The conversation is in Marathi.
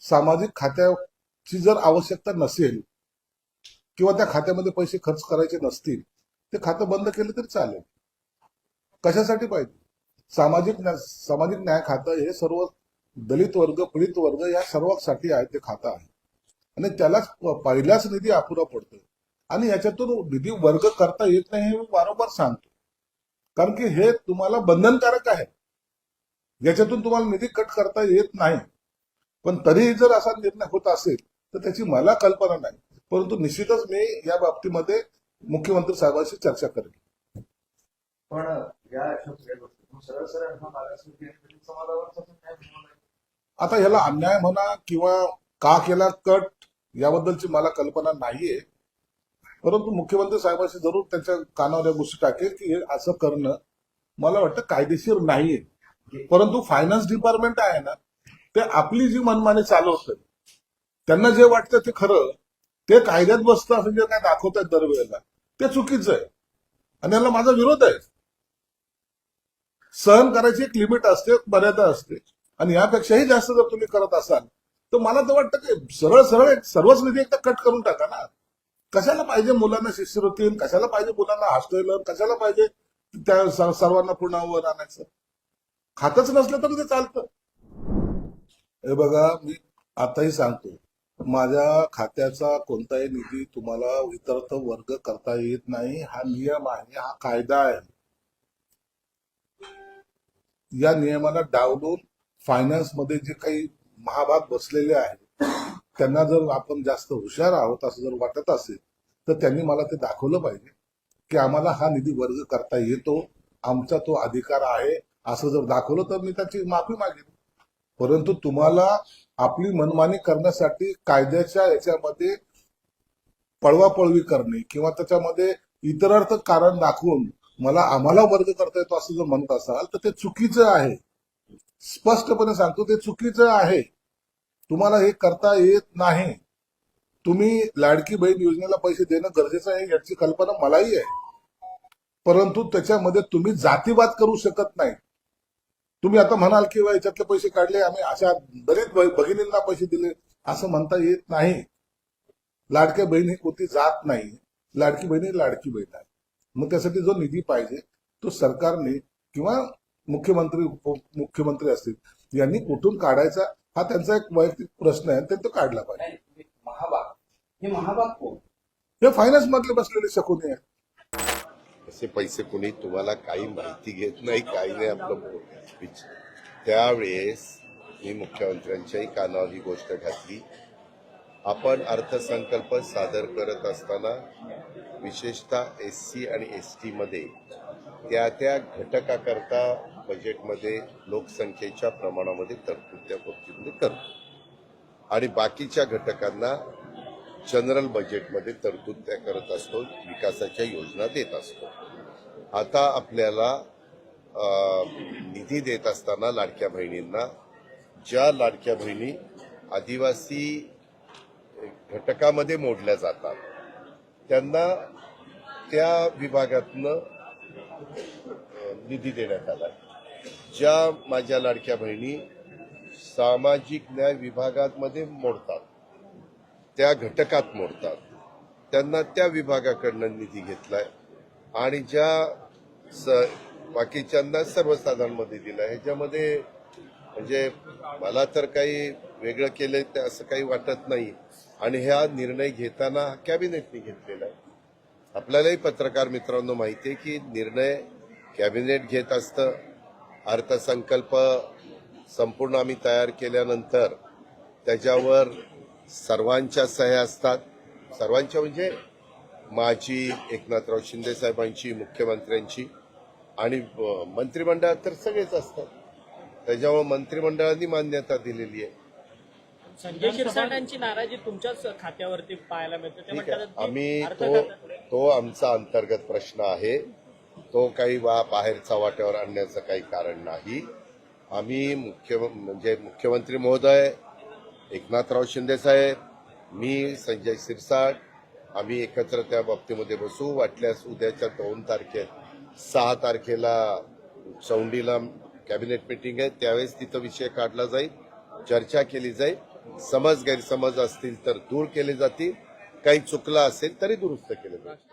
सामाजिक खात्याची जर आवश्यकता नसेल किंवा त्या खात्यामध्ये पैसे खर्च करायचे नसतील ते खातं बंद केलं तरी चालेल. कशासाठी पाहिजे? सामाजिक न्या- सामाजिक न्याय खातं हे सर्व दलित वर्ग पीडित वर्ग या सर्वांसाठी आहे ते खातं आहे. आणि त्यालाच पहिलाच पहिल्याच निधी अपुरा पडतो आणि याच्यातून निधी वर्ग करता येत नाही हे मी वारंवार सांगतो. कारण की हे तुम्हाला बंधनकारक आहे. याच्यातून तुम्हाला निधी कट करता येत नाही. पण तरीही जर असा निर्णय होत असेल तर त्याची मला कल्पना नाही. परंतु निश्चितच मी या बाबतीमध्ये मुख्यमंत्री साहेबांशी चर्चा करेन. पण या सरळ सरळ आता ह्याला अन्याय म्हणा किंवा का केला कट याबद्दलची मला कल्पना नाहीये. परंतु मुख्यमंत्री साहेबांशी जरूर त्यांच्या कानावर या गोष्टी टाकेल की हे असं करणं मला वाटतं कायदेशीर नाहीये. परंतु फायनान्स डिपार्टमेंट आहे ना ते आपली जी मनमानी असते त्यांना जे वाटतं ते खरं ते कायद्यात बसतं असं जे काय दाखवतात दरवेळेला ते चुकीचं आहे. आणि याला माझा विरोध आहे. सहन करायची एक लिमिट असते मर्यादा असते. आणि यापेक्षाही जास्त जर तुम्ही करत असाल तर मला तर वाटतं की सरळ सरळ एक सर्वच निधी एकदा कट करून टाका ना. कशाला पाहिजे मुलांना शिष्यवृत्ती कशाला पाहिजे मुलांना हॉस्टेल कशाला पाहिजे त्या सर्वांना पुन्हा वर आणायचं? खातच नसलं तर ते चालतं. हे बघा मी आताही सांगतो माझ्या खात्याचा कोणताही निधी तुम्हाला इतरत वर्ग करता येत नाही. हा नियम आहे हा कायदा आहे. या नियमाला डावलून फायनान्समध्ये जे काही महाभाग बसलेले आहेत त्यांना जर आपण जास्त हुशार आहोत असं जर वाटत असेल तर त्यांनी मला ते दाखवलं पाहिजे की आम्हाला हा निधी वर्ग करता येतो. आमचा तो अधिकार आहे असं जर दाखवलं तर मी त्याची माफी मागेन. परंतु तुम्हाला आपली मनमानी करण्यासाठी कायद्याच्या याच्यामध्ये पळवापळवी करणे किंवा त्याच्यामध्ये इतरार्थ कारण दाखवून मला आम्हाला वर्ग करता येतो असं जर म्हणत असाल तर ते चुकीचं आहे. स्पष्टपणे सांगतो ते चुकीचं आहे. तुम्हाला हे करता येत नाही. तुम्ही लाडकी बहीण योजनेला पैसे देणं गरजेचं आहे याची कल्पना मलाही आहे. परंतु त्याच्यामध्ये तुम्ही जातीवाद करू शकत नाही. तुम्ही आता म्हणाल की "वा, याच्यातले पैसे काढले आम्ही अशा भ- भगिनींना पैसे दिले. असं म्हणता येत नाही. लाडक्या बहीण ही कोणती जात नाही. लाडकी बहीण ही लाडकी बहीण आहे. मग त्यासाठी जो निधी पाहिजे तो सरकारने किंवा मुख्यमंत्री उपमुख्यमंत्री असतील यांनी कुठून काढायचा हा त्यांचा एक वैयक्तिक प्रश्न आहे ते तो काढला पाहिजे. महाभाग हे महाभाग कोण? हे फायनान्स मधले बसलेले शकुनी आहे असे पैसे कोणी तुम्हाला काही माहिती घेत नाही काही नाही आपलं विच- त्यावेळेस मी मुख्यमंत्र्यांच्याही कानावर ही गोष्ट घातली. आपण अर्थसंकल्प सादर करत असताना विशेषतः एस सी आणि एस टीमध्ये त्या त्या घटकाकरता बजेटमध्ये लोकसंख्येच्या प्रमाणामध्ये तरतूद त्या बाबतीमध्ये करतो. आणि बाकीच्या घटकांना जनरल बजेटमध्ये तरतूद त्या करत असतो विकासाच्या योजना देत असतो. आता आपल्याला निधी देत असताना लाडक्या बहिणींना ज्या लाडक्या बहिणी आदिवासी घटकामध्ये मोडल्या जातात त्यांना त्या विभागातनं निधी देण्यात आला. ज्या माझ्या लाडक्या बहिणी सामाजिक न्याय विभागामध्ये मोडतात त्या घटकात मोडतात. त्यांना त्या विभागाकडनं निधी घेतलाय आणि ज्या स बाकीच्यांना सर्वसाधारणमध्ये दिला ह्याच्यामध्ये म्हणजे मला तर काही वेगळं केलंय ते असं काही वाटत नाही. आणि ह्या निर्णय घेताना कॅबिनेटने घेतलेला आहे. आपल्यालाही पत्रकार मित्रांनो माहिती आहे की निर्णय कॅबिनेट घेत असतं. अर्थसंकल्प संपूर्ण आम्ही तयार केल्यानंतर त्याच्यावर सर्वांच्या सह्या असतात. सर्वांच्या म्हणजे माझी एकनाथराव शिंदे साहेबांची मुख्यमंत्र्यांची आणि मंत्रिमंडळात तर सगळेच असतात. त्याच्यामुळे मंत्रिमंडळाने मान्यता दिलेली आहे. संजय शिरसाटांची नाराजी तुमच्याच खात्यावरती पाहायला मिळते. आम्ही तो तो आमचा अंतर्गत प्रश्न आहे. तो काही वा बाहेरचा वाट्यावर आणण्याचं काही कारण नाही. आम्ही मुख्य म्हणजे मुख्यमंत्री महोदय एकनाथराव शिंदेसाहेब मी संजय सिरसाट आम्ही एकत्र त्या बाबतीमध्ये बसू. वाटल्यास उद्याच्या दोन तारखेत सहा तारखेला चौंडीला कॅबिनेट मिटिंग आहे. त्यावेळेस तिथं विषय काढला जाईल चर्चा केली जाईल. समज गैरसमज असतील तर दूर केले जातील. काही चुकलं असेल तरी दुरुस्त केलं जाईल.